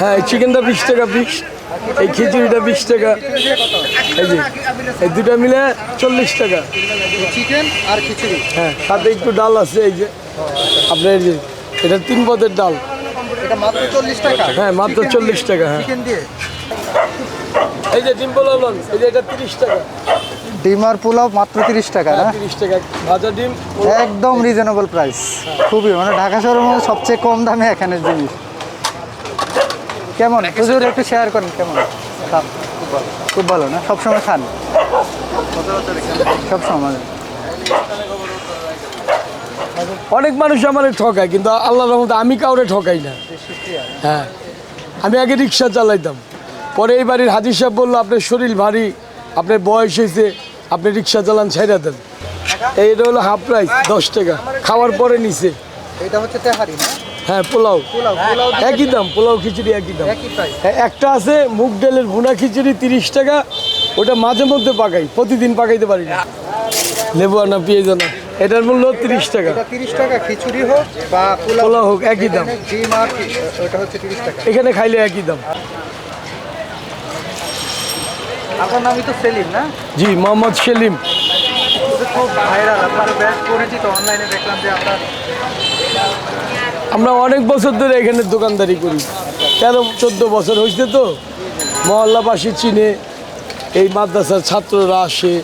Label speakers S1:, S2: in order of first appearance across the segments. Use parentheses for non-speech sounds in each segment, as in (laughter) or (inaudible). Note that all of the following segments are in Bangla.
S1: হ্যাঁ চিকেনটা বিশ টাকা পিস এই খিচুড়িটা বিশ টাকা। এই যে এই দুটা মিলে চল্লিশ টাকা।
S2: চিকেন আর খিচুড়ি।
S1: হ্যাঁ সাথে একটু ডাল আছে এই যে আপনার এই যে এটা তিন পদের ডাল।
S2: এটা মাত্র চল্লিশ টাকা।
S1: হ্যাঁ, মাত্র
S2: Chicken
S1: 40
S2: দিয়ে-
S1: টাকা, হ্যাঁ। এই যে ডিম পোলাও লন এই যে এটা তিরিশ টাকা।
S2: ডিম আর পোলাও মাত্র তিরিশ টাকা না?
S1: তিরিশ টাকা ভাজা ডিম
S2: একদম রিজনেবল প্রাইস খুবই মানে ঢাকা শহরের মধ্যে সবচেয়ে কম দামে এখানের জিনিস। কেমন? হুজুর একটু শেয়ার করেন কেমন? খান। খুব ভালো। খুব ভালো না সবসময় খান সবসময়
S1: অনেক মানুষ আমার ঠকায় কিন্তু আল্লাহ রহমতে আমি কাউরে ঠকাই না। হ্যাঁ। আমি আগে রিক্সা চালাইতাম। পরে এই বাড়ির হাজির সাহেব বলল আপনার শরীর ভারী আপনার বয়স হয়েছে আপনি রিক্সা চালান ছাইরা দেন। এইটা হলো হাফ প্রাইস দশ টাকা। খাওয়ার পরে নিছে।
S2: এটা হচ্ছে তেহারি না?
S1: হ্যাঁ পোলাও। একই দাম পোলাও খিচুড়ি একই দাম। হ্যাঁ, একটা আছে মুগ ডালের ভুনা খিচুড়ি তিরিশ টাকা। ওটা মাঝে মধ্যে পাকাই প্রতিদিন পাকাইতে পারি না। লেবু আনা পেঁয়াজ আনা এটার মূল্য তিরিশ টাকা।
S2: তিরিশ টাকা খিচুড়ি হোক বা পোলাও
S1: হোক একই দাম।
S2: এখানে ডিম আর কি- ওটা হচ্ছে তিরিশ টাকা।
S1: এখানে খাইলে একই দাম।
S2: আপনার নামই তো সেলিম না?
S1: জি মোহাম্মদ সেলিম।
S2: খুব ভাইরাল আপনার ব্যাচ করেছি অনলাইনে দেখলাম যে আপনার
S1: আমরা অনেক বছর ধরে এখানে দোকানদারি করি। তেরো, চোদ্দ বছর হয়েছে তো। মহল্লাবাসী চিনে এই মাদ্রাসার ছাত্ররা আসে।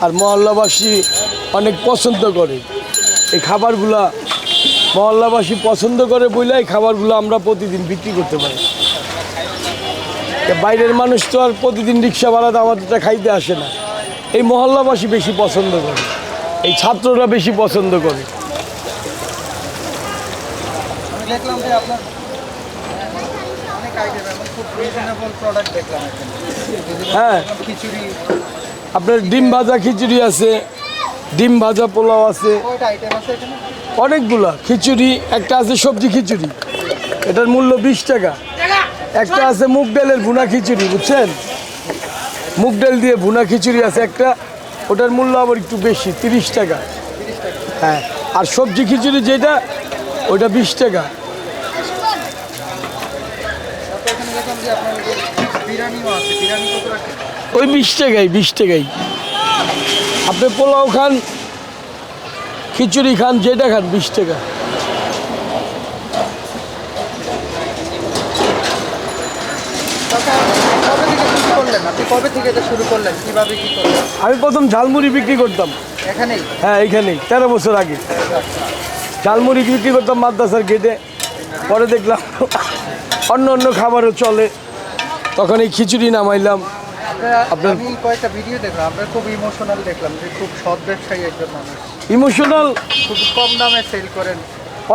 S1: আর মহল্লাবাসী অনেক পছন্দ করে। এই খাবারগুলা মহল্লাবাসী পছন্দ করে বলে এই খাবারগুলো আমরা প্রতিদিন বিক্রি করতে পারি। বাইরের মানুষ তো আর প্রতিদিন রিক্সা ভাড়াতে আমাদেরটা খাইতে আসে না। এই মহল্লাবাসী বেশি পছন্দ করে। এই ছাত্ররা বেশি পছন্দ করে।
S2: দেখলাম যে আপনার অনেক আইটেম এবং খুব রিজনেবল প্রোডাক্ট দেখলাম
S1: হ্যাঁ।
S2: খিচুড়ি।
S1: আপনার ডিম ভাজা খিচুড়ি আছে ডিম ভাজা পোলাও আছে।
S2: কয়টা আইটেম আছে এখানে?
S1: অনেকগুলা। খিচুড়ি একটা আছে সবজি খিচুড়ি। এটার মূল্য বিশ টাকা। একটা আছে মুগ ডালের ভুনা খিচুড়ি বুঝছেন? মুগ ডাল দিয়ে ভুনা খিচুড়ি আছে একটা। ওটার মূল্য আবার একটু বেশি তিরিশ টাকা। হ্যাঁ। আর সবজি খিচুড়ি যেটা ওটা বিশ টাকা।
S2: ওই
S1: বিশ টাকাই বিশ টাকাই। আপনি পোলাও খান খিচুড়ি খান যেটা খান বিশ টাকা। আমি প্রথম ঝালমুড়ি বিক্রি করতাম।
S2: এখানেই?
S1: হ্যাঁ এইখানেই তেরো বছর আগে। ঝালমুড়ি বিক্রি করতাম মাদ্রাসার গেটে পরে দেখলাম অন্য অন্য খাবারও চলে। তখন এই খিচুড়ি নামাইলাম।
S2: আপনার কয়েকটা ভিডিও দেখলাম আপনার খুব ইমোশনাল দেখলাম যে খুব সৎ ব্যবসায়ী একজন মানুষ।
S1: ইমোশনাল
S2: খুব কম দামে সেল করেন।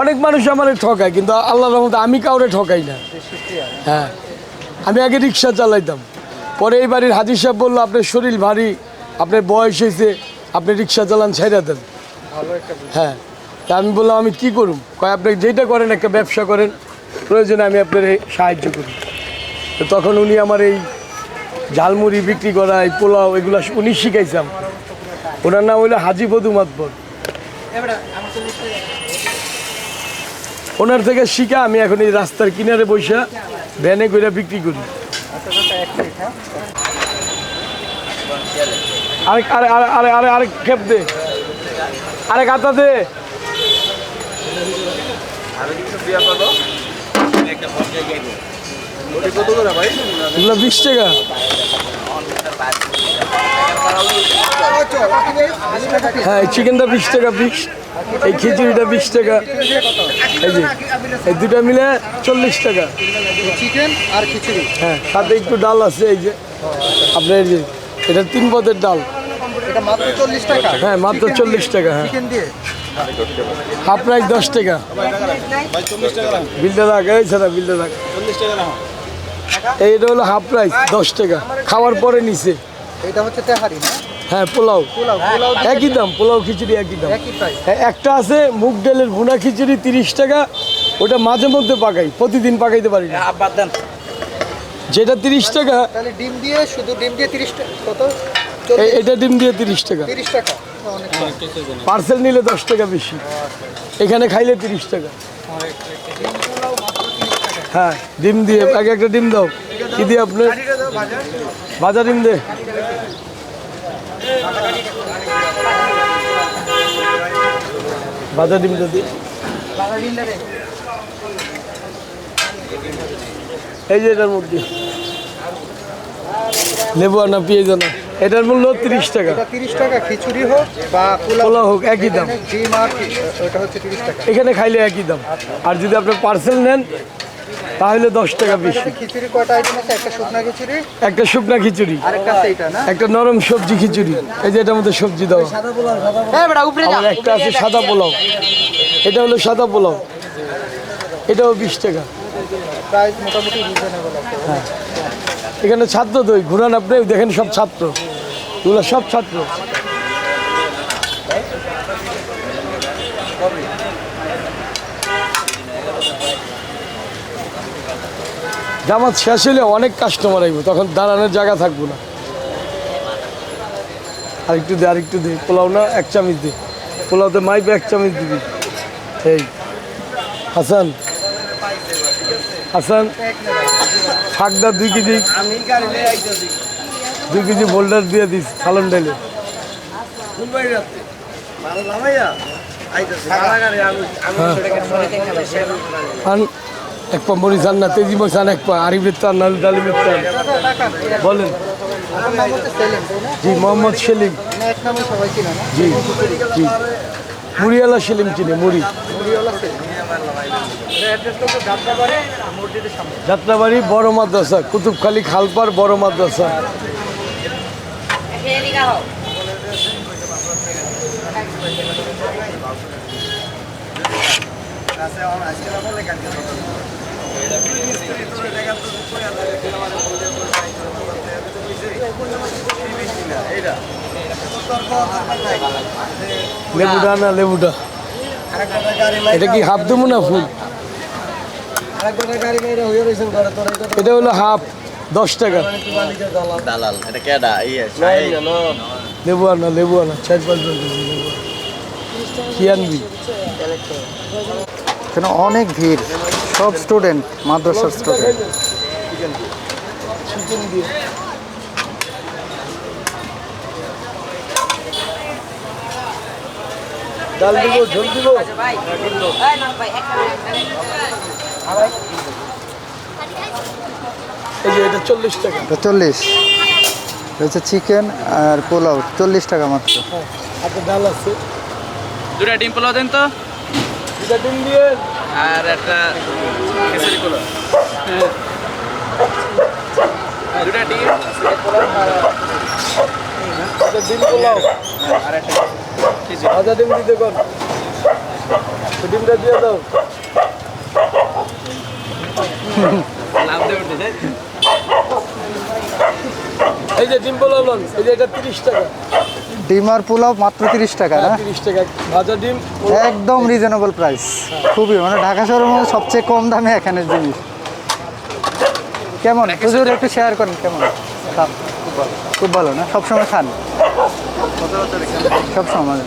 S1: অনেক মানুষ আমার ঠকায় কিন্তু আল্লাহর রহমতে আমি কাউরে ঠকাই না। হ্যাঁ। আমি আগে রিক্সা চালাইতাম। পরে এই বাড়ির হাজির সাহেব বলল আপনার শরীর ভারী আপনার বয়স হয়েছে আপনি রিক্সা চালান ছাইরা দেন।
S2: ভালো একটা
S1: হ্যাঁ। তা আমি বললাম, আমি কি করুম? কয়, আপনি যেটা করেন, একটা ব্যবসা করেন। প্রয়োজনে আমি আপনার সাহায্য করি। তো তখন উনি আমার এই ঝালমুড়ি বিক্রি করা, এই পোলাও, এগুলো উনি শিখাইছাম ওনার নাম হইল হাজি বধু মাতবর। ওনার থেকে শিখা আমি এখন এই রাস্তার কিনারে বসে ভ্যানে করে বিক্রি করি। আরেক আরে আরে আরে আরে আরেক খেপ দে। আরেক আতা দে। এগুলো বিশ টাকা। হ্যাঁ এই চিকেনটা বিশ টাকা এই খিচুড়িটা বিশ টাকা। এই যে এই দুটা মিলে চল্লিশ টাকা।
S2: চিকেন আর খিচুড়ি।
S1: হ্যাঁ সাথে একটু ডাল আছে এই যে আপনার এই যে এটা তিন পদের ডাল।
S2: এটা মাত্র চল্লিশ টাকা।
S1: হ্যাঁ মাত্র চল্লিশ টাকা হ্যাঁ।
S2: চিকেন দিয়ে।
S1: হাফ প্রাইস দশ টাকা। বিলটা রাখ এই ছাড়া বিলটা রাখ এইটা হলো হাফ প্রাইস দশ টাকা। খাওয়ার পরে নিছে।
S2: এটা হচ্ছে তেহারি
S1: হ্যাঁ পোলাও। একই দাম পোলাও খিচুড়ি একই দাম। হ্যাঁ, একটা আছে মুগ ডালের ভুনা খিচুড়ি তিরিশ টাকা। ওটা মাঝে মধ্যে পাকাই প্রতিদিন পাকাইতে পারি না। যেটা তিরিশ টাকা।
S2: তাহলে ডিম দিয়ে শুধু ডিম দিয়ে তিরিশ টাকা কত?
S1: এটা ডিম দিয়ে তিরিশ টাকা।
S2: তিরিশ টাকা।
S1: পার্সেল নিলে দশ টাকা বেশি। এখানে খাইলে তিরিশ টাকা। হ্যাঁ ডিম দিয়ে এক একটা ডিম দাও। কি দিয়ে
S2: ভাজা
S1: ভাজা ডিম দে। ভাজা ডিম যদি
S2: ডিমটা দে
S1: এই যে এটার মধ্যে। লেবু আনা পেঁয়াজ আনা। এটার মূল্য তিরিশ টাকা।
S2: এটা তিরিশ টাকা খিচুড়ি হোক বা পোলাও
S1: পোলাও হোক একই দাম।
S2: ওটা হচ্ছে তিরিশ টাকা।
S1: এখানে খাইলে একই দাম। আর যদি আপনি পার্সেল নেন তাহলে দশ টাকা বেশি।
S2: খিচুড়ি কয়টা আইটেম আছে? একটা শুকনা খিচুড়ি
S1: একটা শুকনা খিচুড়ি।
S2: আরেকটা সেইটা না?
S1: একটা নরম সবজি খিচুড়ি। এই যে এটার মধ্যে সবজি দেওয়া। আবার একটা আছে সাদা পোলাও। এটা হলো সাদা পোলাও। এটাও বিশ টাকা।
S2: প্রাইস মোটামুটি রিজনেবল আছে।
S1: এখানে ছাত্র তো ওই ঘুরান আপনি দেখেন সব ছাত্র। এগুলো সব ছাত্র। জামাত শেষ হলে অনেক কাস্টমার আইব, তখন দাঁড়ানোর জায়গা থাকব না। আরেকটু দে আরেকটু দে, পোলাও না, এক চামচ দে। পোলাওতে মাইপে, এক চামচ দিবি। এই, হাসান। হাসান শাকদা দুই কেজি। দুই কেজি বোল্ডার দিয়ে দিস সালন
S2: আমি
S1: আন এক পা মরিচ না তেজি মরিচ এক পা আরিফের তার নাহলে ডালিমের তার বলেন। জি মোহাম্মদ সেলিম। জি জি। মুড়িওয়ালা সেলিম চিনি মুড়ি।
S2: যাত্রাবাড়ি
S1: বড় মাদ্রাসা কুতুবখালী খালপার বড় মাদ্রাসা। লেবুটা না লেবুটা এটা কি হাফ দেবো না ফুল?
S2: এটা
S1: হলো হাফ। দশ টাকা।
S3: দালাল এটা কেডা? ইয়ে
S1: লেবু আনা লেবু আনা চার পাঁচ জন কি আনবি?
S2: এখানে অনেক ভিড়। সব স্টুডেন্ট মাদ্রাসার স্টুডেন্ট
S1: ডাল দিব ঝোল দিব? এই যে এটা চল্লিশ টাকা।
S2: চল্লিশ। হচ্ছে চিকেন আর পোলাও চল্লিশ টাকা মাত্র।
S1: হ্যাঁ হাতে ডাল আছে।
S3: দুটা ডিম পোলাও দেন তো।
S1: এটা ডিম দিয়ে
S3: আর একটা পোলাও। দুটা ডিম।
S1: এটা ডিম পোলাও।
S3: আর একটা
S1: ভাজা ডিম দিতে কর ডিমটা দিয়ে দাও (laughs)
S3: লাভ দিয়ে উঠতেছে
S1: এই যে ডিম পোলাও লন এই যে এটা তিরিশ টাকা।
S2: ডিম আর পোলাও মাত্র তিরিশ টাকা না?
S1: তিরিশ টাকা ভাজা ডিম।
S2: একদম রিজনেবল প্রাইস খুবই মানে ঢাকা শহরের মধ্যে সবচেয়ে কম দামে এখানের জিনিস। কেমন? হুজুর একটু শেয়ার করেন কেমন? খুব ভালো। না? সবসময় খান। সবসময়।